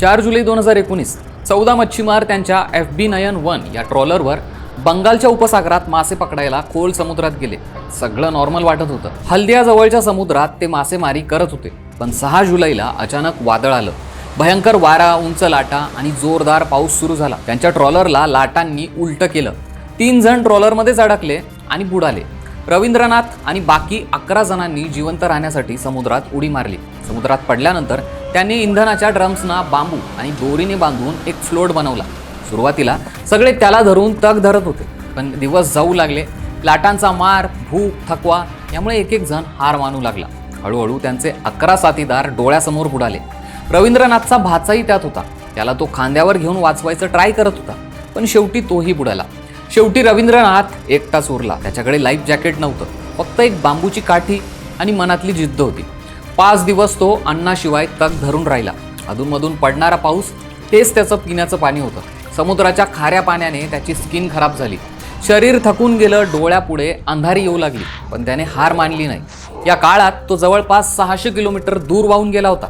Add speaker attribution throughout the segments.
Speaker 1: चार जुलै दोन हजार एकोणीस चौदा मच्छीमार त्यांच्या एफ बी नयन वन या ट्रॉलरवर बंगालच्या उपसागरात मासे पकडायला खोल समुद्रात गेले. सगळं नॉर्मल वाटत होतं. हल्दिया जवळच्या समुद्रात ते मासेमारी करत होते पण सहा जुलैला अचानक वादळ आलं. भयंकर वारा उंच लाटा आणि जोरदार पाऊस सुरू झाला. त्यांच्या ट्रॉलरला लाटांनी उलटं केलं. तीन जण ट्रॉलरमध्येच अडकले आणि बुडाले. रवींद्रनाथ आणि बाकी अकरा जणांनी जिवंत राहण्यासाठी समुद्रात उडी मारली. समुद्रात पडल्यानंतर त्यांनी इंधनाच्या ड्रम्सना बांबू आणि दोरीने बांधून एक फ्लोट बनवला. सुरुवातीला सगळे त्याला धरून तग धरत होते पण दिवस जाऊ लागले. लाटांचा मार भूक थकवा यामुळे एक एक जण हार मानू लागला. हळूहळू त्यांचे अकरा साथीदार डोळ्यासमोर बुडाले. रवींद्रनाथचा भाचाही त्यात होता. त्याला तो खांद्यावर घेऊन वाचवायचं ट्राय करत होता पण शेवटी तोही बुडाला. शेवटी रवींद्रनाथ एकटाच उरला. त्याच्याकडे लाईफ जॅकेट नव्हतं. फक्त एक बांबूची काठी आणि मनातली जिद्द होती. पाच दिवस तो अन्नाशिवाय तग धरून राहिला. अधूनमधून पडणारा पाऊस तेच त्याचं पिण्याचं पाणी होतं. समुद्राच्या खाऱ्या पाण्याने त्याची स्किन खराब झाली. शरीर थकून गेलं डोळ्यापुढे अंधारी येऊ लागली पण त्याने हार मानली नाही. या काळात तो जवळपास सहाशे किलोमीटर दूर वाहून गेला होता.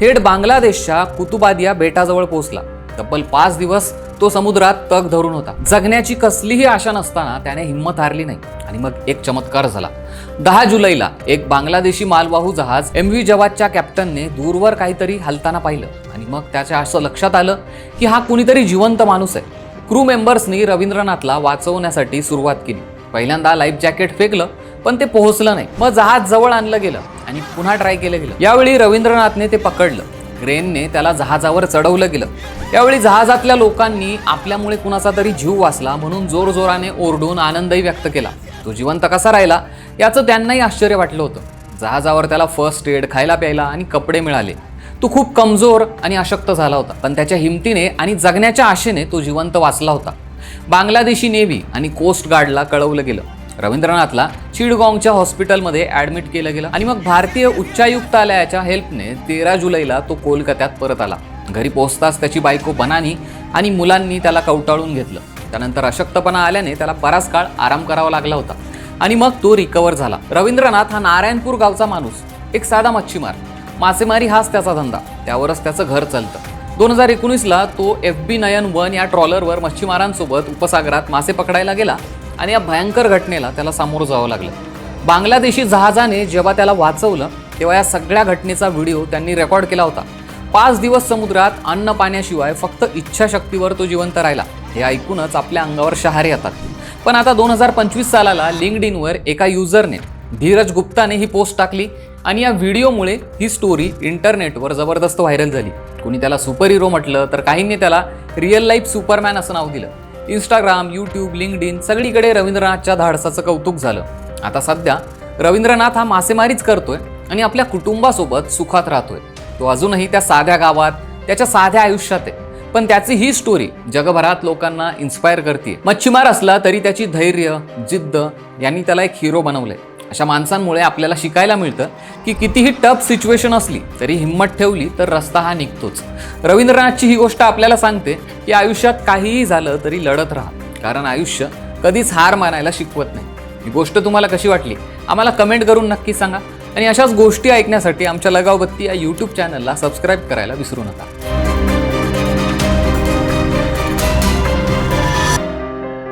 Speaker 1: थेट बांगलादेशच्या कुतुबादिया बेटाजवळ पोहोचला. तब्बल पाच दिवस तो समुद्रात तग धरून होता. जगण्याची कसलीही आशा नसताना त्याने हिंमत हारली नाही. आणि मग एक चमत्कार झाला. दहा जुलैला एक बांगलादेशी मालवाहू जहाज एम व्ही जवादच्या कॅप्टनने दूरवर काहीतरी हलताना पाहिलं. आणि मग त्याच्या असं लक्षात आलं की हा कुणीतरी जिवंत माणूस आहे. क्रू मेंबर्सनी रवींद्रनाथला वाचवण्यासाठी सुरुवात केली. पहिल्यांदा लाईफ जॅकेट फेकलं पण ते पोहोचलं नाही. मग जहाज जवळ आणलं गेलं आणि पुन्हा ट्राय केलं गेलं. यावेळी रवींद्रनाथने ते पकडलं. क्रेनने त्याला जहाजावर चढवलं गेलं. यावेळी जहाजातल्या लोकांनी आपल्यामुळे कुणाचा तरी जीव वाचला म्हणून जोरजोराने ओरडून आनंदही व्यक्त केला. तो जिवंत कसा राहिला याचं त्यांनाही आश्चर्य वाटलं होतं. जहाजावर त्याला फर्स्ट एड खायला प्यायला आणि कपडे मिळाले. तो खूप कमजोर आणि अशक्त झाला होता पण त्याच्या हिमतीने आणि जगण्याच्या आशेने तो जिवंत वाचला होता. बांगलादेशी नेव्ही आणि कोस्ट गार्डला कळवलं गेलं. रवींद्रनाथला चिडगाँगच्या हॉस्पिटलमध्ये ॲडमिट केलं गेलं आणि मग भारतीय उच्चायुक्तालयाच्या हेल्पने तेरा जुलैला तो कोलकात्यात परत आला. घरी पोहोचताच त्याची बायको बनानी आणि मुलांनी त्याला कवटाळून घेतलं. त्यानंतर अशक्तपणा आल्याने त्याला बराच काळ आराम करावा लागला होता. आणि मग तो रिकवर झाला. रवींद्रनाथ हा नारायणपूर गावचा माणूस एक साधा मच्छीमार. मासेमारी हाच त्याचा धंदा. त्यावरच त्याचं घर चालतं. दोन हजार एकोणीसला तो एफ बी नयन वन या ट्रॉलरवर मच्छीमारांसोबत उपसागरात मासे पकडायला गेला आणि या भयंकर घटनेला त्याला सामोरं जावं लागलं. बांगलादेशी जहाजाने जेव्हा त्याला वाचवलं तेव्हा या सगळ्या घटनेचा व्हिडिओ त्यांनी रेकॉर्ड केला होता. पाच दिवस समुद्रात अन्न पाण्याशिवाय फक्त इच्छाशक्तीवर तो जिवंत राहिला. हे ऐकूनच आपल्या अंगावर शहारे येतात. पण आता दोन हजार पंचवीस सालाला लिंकड इनवर एका युजरने धीरज गुप्ताने ही पोस्ट टाकली आणि या व्हिडिओमुळे ही स्टोरी इंटरनेटवर जबरदस्त व्हायरल झाली. कुणी त्याला सुपर हिरो म्हटलं तर काहींनी त्याला रिअल लाईफ सुपरमॅन असं नाव दिलं. इंस्टाग्राम यूट्यूब लिंकड इन सगळीकडे रवींद्रनाथच्या धाडसाचं कौतुक झालं. आता सध्या रवींद्रनाथ हा मासेमारीच करतोय आणि आपल्या कुटुंबासोबत सुखात राहतोय. तो अजूनही त्या साध्या गावात त्याच्या साध्या आयुष्यात आहे. पण त्याची ही स्टोरी जगभरात लोकांना इन्स्पायर करते मच्छीमार असला तरी त्याची धैर्य जिद्द यांनी त्याला एक हिरो बनवलंय. अशा माणसांमुळे आपल्याला शिकायला मिळतं की कितीही टफ सिच्युएशन असली तरी हिंमत ठेवली तर रस्ता हा निघतोच. रवींद्रनाथची ही गोष्ट आपल्याला सांगते की आयुष्यात काहीही झालं तरी लढत राहा. कारण आयुष्य कधीच हार मानायला शिकवत नाही. ही गोष्ट तुम्हाला कशी वाटली? आम्हाला कमेंट करून नक्की सांगा. आणि अशाच गोष्टी ऐकण्यासाठी आमच्या लगावबत्ती या यूट्यूब चॅनलला सबस्क्राईब करायला विसरू नका.